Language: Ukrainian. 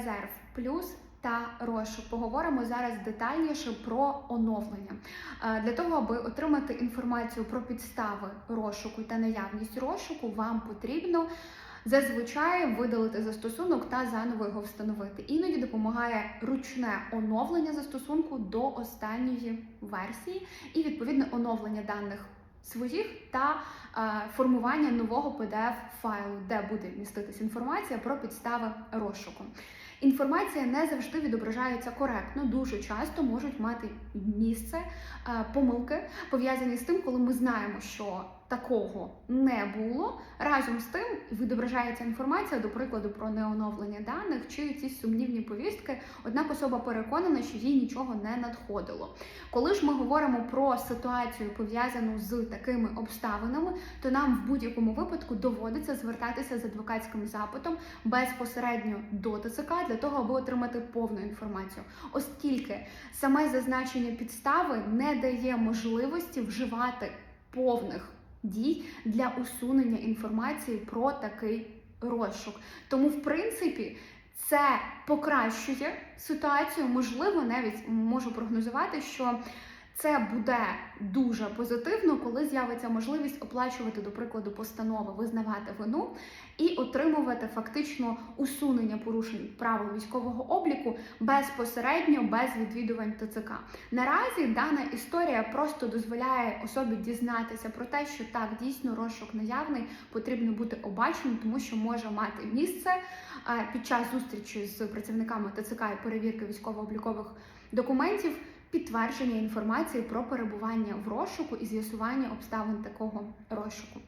Резерв плюс та розшук. Поговоримо зараз детальніше про оновлення. Е, Для того, аби отримати інформацію про підстави розшуку та наявність розшуку, вам потрібно зазвичай видалити застосунок та заново його встановити. Іноді допомагає ручне оновлення застосунку до останньої версії і відповідне оновлення даних своїх та формування нового pdf файлу, де буде міститись інформація про підстави розшуку. Інформація не завжди відображається коректно, дуже часто можуть мати місце е, помилки, пов'язані з тим, коли ми знаємо, що такого не було. Разом з тим відображається інформація, до прикладу, про неоновлення даних чи якісь сумнівні повістки. Однак особа переконана, що їй нічого не надходило. Коли ж ми говоримо про ситуацію пов'язану з такими обставинами, то нам в будь-якому випадку доводиться звертатися з адвокатським запитом безпосередньо до ТЦК для того, аби отримати повну інформацію, оскільки саме зазначення підстави не дає можливості вживати повних дій для усунення інформації про такий розшук. Тому, в принципі, це покращує ситуацію. Можливо, навіть можу прогнозувати, що це буде дуже позитивно, коли з'явиться можливість оплачувати, до прикладу, постанови, визнавати вину і отримувати фактично усунення порушень правил військового обліку безпосередньо без відвідувань ТЦК. Наразі дана історія просто дозволяє особі дізнатися про те, що так дійсно розшук наявний, потрібно бути обачним, тому що може мати місце е, під час зустрічі з працівниками ТЦК і перевірки військово-облікових документів. Підтвердження інформації про перебування в розшуку і з'ясування обставин такого розшуку.